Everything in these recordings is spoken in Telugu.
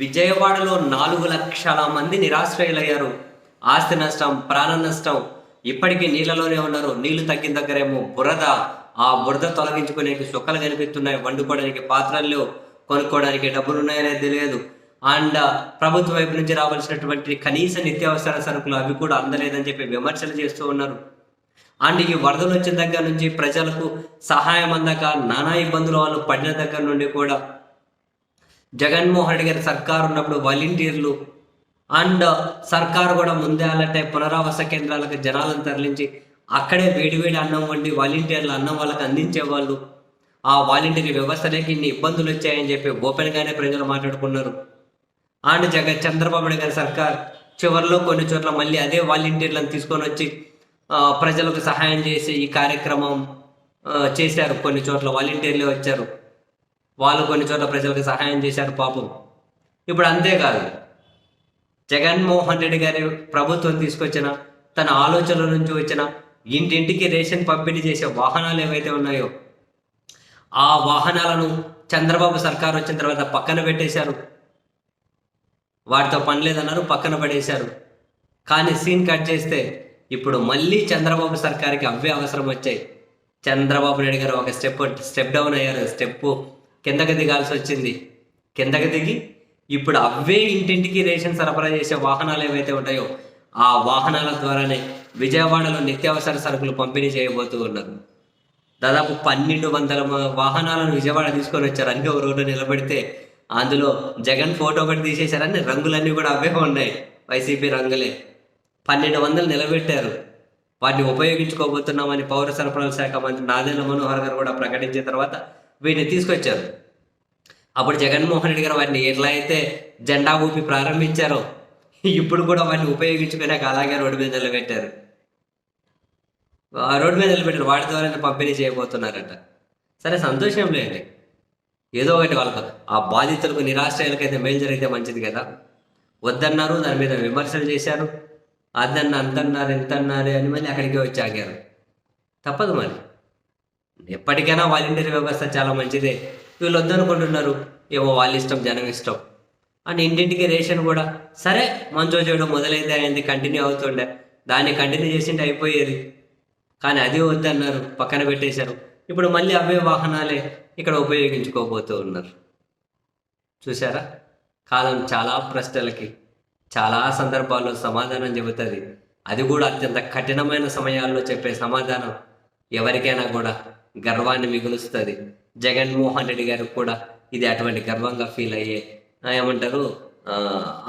విజయవాడలో నాలుగు లక్షల మంది నిరాశ్రయులయ్యారు. ఆస్తి నష్టం ప్రాణ నష్టం. ఇప్పటికీ నీళ్ళలోనే ఉన్నారు. నీళ్ళు తగ్గిన దగ్గరేమో బురద. ఆ బురద తొలగించుకునే సుక్కలు కనిపిస్తున్నాయి. వండుకోవడానికి పాత్రలు కొనుక్కోవడానికి డబ్బులు ఉన్నాయనేది తెలియదు. అండ్ ప్రభుత్వం వైపు నుంచి రావాల్సినటువంటి కనీస నిత్యావసర సరుకులు అవి కూడా అందలేదని చెప్పి విమర్శలు చేస్తూ ఉన్నారు. అండ్ ఈ వరదలు వచ్చిన దగ్గర నుంచి ప్రజలకు సహాయం అందక నానా ఇబ్బందులు వాళ్ళు పడిన దగ్గర నుండి కూడా జగన్మోహన్ రెడ్డి గారి సర్కారు ఉన్నప్పుడు వాలంటీర్లు అండ్ సర్కారు కూడా ముందే అలాంటి పునరావాస కేంద్రాలకు జనాలను తరలించి అక్కడే వేడివేడి అన్నం వండి వాలంటీర్లు అన్నం వాళ్ళకి అందించే వాళ్ళు. ఆ వాలంటీర్ వ్యవస్థలోకి ఇన్ని ఇబ్బందులు వచ్చాయని చెప్పి ఓపెన్గానే ప్రజలు మాట్లాడుకున్నారు. అండ్ జగన్ చంద్రబాబు నాయుడు గారి సర్కార్ చివరిలో కొన్ని చోట్ల మళ్ళీ అదే వాలంటీర్లను తీసుకొని వచ్చి ప్రజలకు సహాయం చేసి ఈ కార్యక్రమం చేశారు. కొన్ని చోట్ల వాలంటీర్లే వచ్చారు. వాళ్ళు కొన్ని చోట్ల ప్రజలకు సహాయం చేశారు పాపం. ఇప్పుడు అంతేకాదు జగన్మోహన్ రెడ్డి గారి ప్రభుత్వం తీసుకొచ్చిన తన ఆలోచనల నుంచి వచ్చిన ఇంటింటికి రేషన్ పంపిణీ చేసే వాహనాలు ఏవైతే ఉన్నాయో ఆ వాహనాలను చంద్రబాబు సర్కార్ వచ్చిన తర్వాత పక్కన పెట్టేశారు. వాటితో పని లేదన్నారు పక్కన పడేశారు. కానీ సీన్ కట్ చేస్తే ఇప్పుడు మళ్ళీ చంద్రబాబు సర్కార్కి అవే అవసరం వచ్చాయి. చంద్రబాబు నాయుడు గారు ఒక స్టెప్ స్టెప్ డౌన్ అయ్యారు. స్టెప్ కిందకి దిగాల్సి వచ్చింది. కిందకి దిగి ఇప్పుడు అవే ఇంటింటికి రేషన్ సరఫరా చేసే వాహనాలు ఏవైతే ఉంటాయో ఆ వాహనాల ద్వారానే విజయవాడలో నిత్యావసర సరుకులు పంపిణీ చేయబోతూ ఉన్నారు. దాదాపు పన్నెండు వందల వాహనాలను విజయవాడ తీసుకొని వచ్చారు. అన్ని ఒక రోడ్డు నిలబెడితే అందులో జగన్ ఫోటో ఒకటి తీసేశారని రంగులన్నీ కూడా అవే ఉన్నాయి వైసీపీ రంగులే. పన్నెండు వందలు నిలబెట్టారు. వాటిని ఉపయోగించుకోబోతున్నామని పౌర సరఫరాల శాఖ మంత్రి నాదెండ్ల మనోహర్ గారు కూడా ప్రకటించిన తర్వాత వీటిని తీసుకొచ్చారు. అప్పుడు జగన్మోహన్ రెడ్డి గారు వాటిని ఎట్లా అయితే జెండా ఊపి ప్రారంభించారో ఇప్పుడు కూడా వాటిని ఉపయోగించుకున్నాక అలాగే రోడ్డు మీద నిలబెట్టారు ఆ రోడ్డు మీద నిలబెట్టారు వాటి ద్వారా పంపిణీ చేయబోతున్నారట. సరే సంతోషం లేండి. ఏదో ఒకటి వాళ్ళకు ఆ బాధితులకు నిరాశ్రయాలకైతే మేలు జరిగితే మంచిది కదా. వద్దన్నారు దాని మీద విమర్శలు చేశారు. అదన్న అంతన్నారు ఎంతన్నారు అని మళ్ళీ అక్కడికి వచ్చి ఆగారు. తప్పదు మరి. ఎప్పటికైనా వాలంటీర్ వ్యవస్థ చాలా మంచిదే. వీళ్ళు వద్దనుకుంటున్నారు ఏమో వాళ్ళ ఇష్టం జనం ఇష్టం. అండ్ ఇంటింటికి రేషన్ కూడా సరే మంచో చేయడం మొదలైతే అయింది కంటిన్యూ అవుతుండే. దాన్ని కంటిన్యూ చేసింటే అయిపోయేది. కానీ అది వద్దన్నారు పక్కన పెట్టేశారు. ఇప్పుడు మళ్ళీ అవే వాహనాలే ఇక్కడ ఉపయోగించుకోబోతూ ఉన్నారు. చూసారా కాలం చాలా ప్రశ్నలకి చాలా సందర్భాల్లో సమాధానం చెబుతుంది. అది కూడా అత్యంత కఠినమైన సమయాల్లో చెప్పే సమాధానం. ఎవరికైనా కూడా గర్వాన్ని మిగులుస్తుంది. జగన్మోహన్ రెడ్డి గారు కూడా ఇది అటువంటి గర్వంగా ఫీల్ అయ్యే ఏమంటారు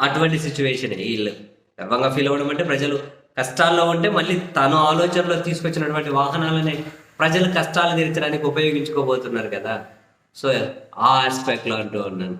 అటువంటి సిచ్యువేషన్ వీళ్ళు. గర్వంగా ఫీల్ అవ్వడం అంటే ప్రజలు కష్టాల్లో ఉంటే మళ్ళీ తను ఆలోచనలో తీసుకొచ్చినటువంటి వాహనాలనే ప్రజలు కష్టాలు తీర్చడానికి ఉపయోగించుకోబోతున్నారు కదా. సో ఆ ఆస్పెక్ట్లో అంటూ ఉన్నాను.